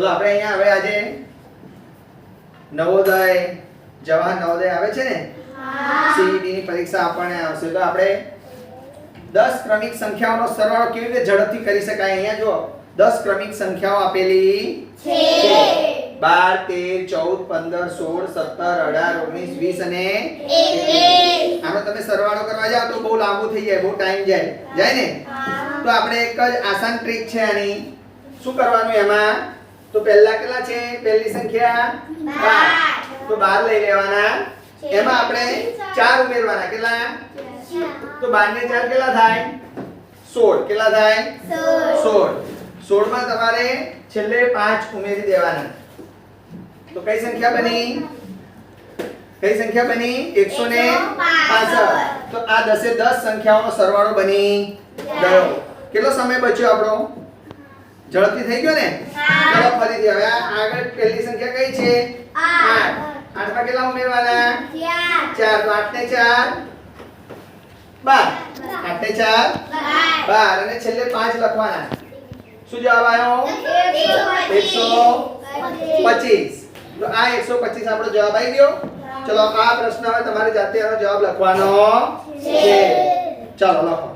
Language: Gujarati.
ચલો આપણે અહીંયા હવે આજે નવોદય જવાહર નવોદય આવે છે ને? સીઈટી ની પરીક્ષા આપણને આવશે. તો આપણે 10 ક્રમિક સંખ્યાઓનો સરવાળો કેવી રીતે ઝડપથી કરી શકાય? અહીંયા જો 10 ક્રમિક સંખ્યાઓ આપેલી છે. 12 13 14 15 16 17 18 19 20 અને આનો તમે સરવાળો કરવા જાવ તો બહુ લાંબુ થઈ જાય બહુ ટાઈમ જાય. જાય ને? તો આપણે એક જ આસાન ટ્રીક છે આની. શું કરવાનું એમાં? તો પહેલા કેટલા છે? પહેલી સંખ્યા 12 તો 12 લઈ લેવાના. એમાં આપણે 4 ઉમેરવાના. કેટલા? તો 12 ને 4 કેટલા થાય? 16 કેટલા થાય? 16 16 માં તમારે છેલ્લે 5 ઉમેરી દેવાના. તો કઈ સંખ્યા બની? કઈ સંખ્યા બની? 165 તો આ 10 એ 10 સંખ્યાઓનો સરવાળો બની ગયો. કેટલો સમય બચ્યો આપણો? ઝડપથી થઈ ગયો ને? ચલો ફરીથી હવે આ આગળ પહેલી સંખ્યા કઈ છે? 8 આઠમાં કેટલા ઉમેરવાના? 4 તો 8 ને 4 12 8 ને 4 12 અને છેલ્લે 5 લખવાના. શું જવાબ આવ્યો? 125 તો આ 125 આપણો જવાબ આવી ગયો. ચલો આ પ્રશ્ન હવે તમારે જાતે આનો જવાબ લખવાનો છે. ચાલો લખો.